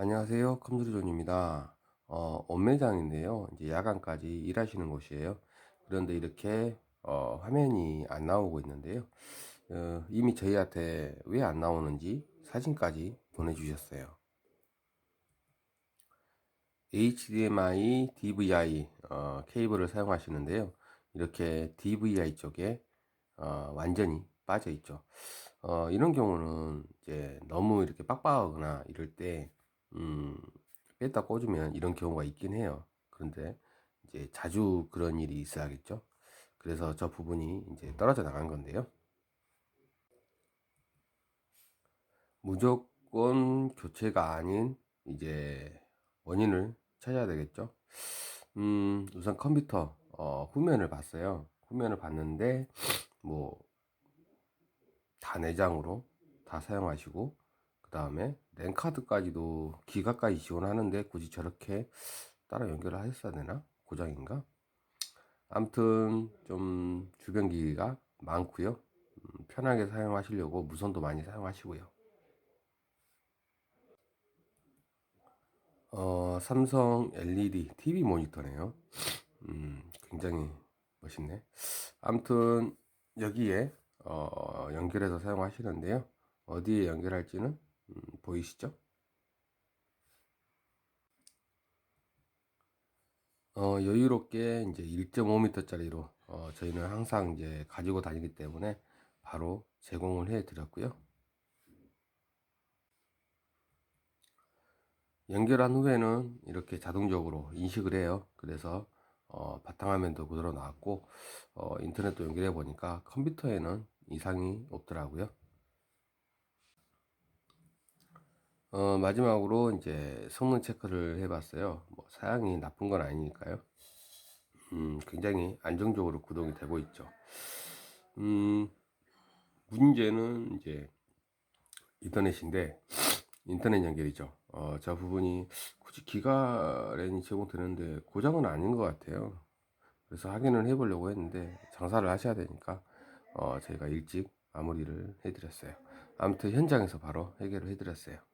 안녕하세요. 컴퓨터존입니다. 어, 업매장인데요. 이제 야간까지 일하시는 곳이에요. 그런데 이렇게 어, 화면이 안 나오고 있는데요. 어, 이미 저희한테 왜 안 나오는지 사진까지 보내주셨어요. HDMI, DVI 어, 케이블을 사용하시는데요. 이렇게 DVI 쪽에 어, 완전히 빠져 있죠. 어, 이런 경우는 이제 너무 이렇게 빡빡하거나 이럴 때 음, 뺐다 꽂으면 이런 경우가 있긴 해요. 그런데 이제 자주 그런 일이 있어야겠죠. 그래서 저 부분이 이제 떨어져 나간 건데요. 무조건 교체가 아닌 이제 원인을 찾아야 되겠죠. 음, 우선 컴퓨터 어, 후면을 봤어요. 후면을 봤는데 뭐 다 내장으로 다 사용하시고 그 다음에 랜카드까지도 기가까지 지원하는데 굳이 저렇게 따라 연결을 하셨어야 되나? 고장인가? 아무튼 좀 주변 기기가 많고요. 음, 편하게 사용하시려고 무선도 많이 사용하시고요. 어, 삼성 LED TV 모니터네요. 음, 굉장히 멋있네. 아무튼 여기에 어, 연결해서 사용하시는데요. 어디에 연결할지는 음, 보이시죠? 어, 여유롭게 이제 1.5m짜리로 어, 저희는 항상 이제 가지고 다니기 때문에 바로 제공을 해 드렸고요. 연결한 후에는 이렇게 자동적으로 인식을 해요. 그래서 어, 바탕화면도 그대로 나왔고 어, 인터넷도 연결해 보니까 컴퓨터에는 이상이 없더라고요. 어, 마지막으로 이제 성능 체크를 해봤어요. 뭐 사양이 나쁜 건 아니니까요. 음, 굉장히 안정적으로 구동이 되고 있죠. 음, 문제는 이제 인터넷인데 인터넷 연결이죠. 어, 저 부분이 굳이 기가랜이 제공되는데 고장은 아닌 것 같아요. 그래서 확인을 해보려고 했는데 장사를 하셔야 되니까 어, 저희가 일찍 마무리를 해드렸어요. 아무튼 현장에서 바로 해결을 해드렸어요.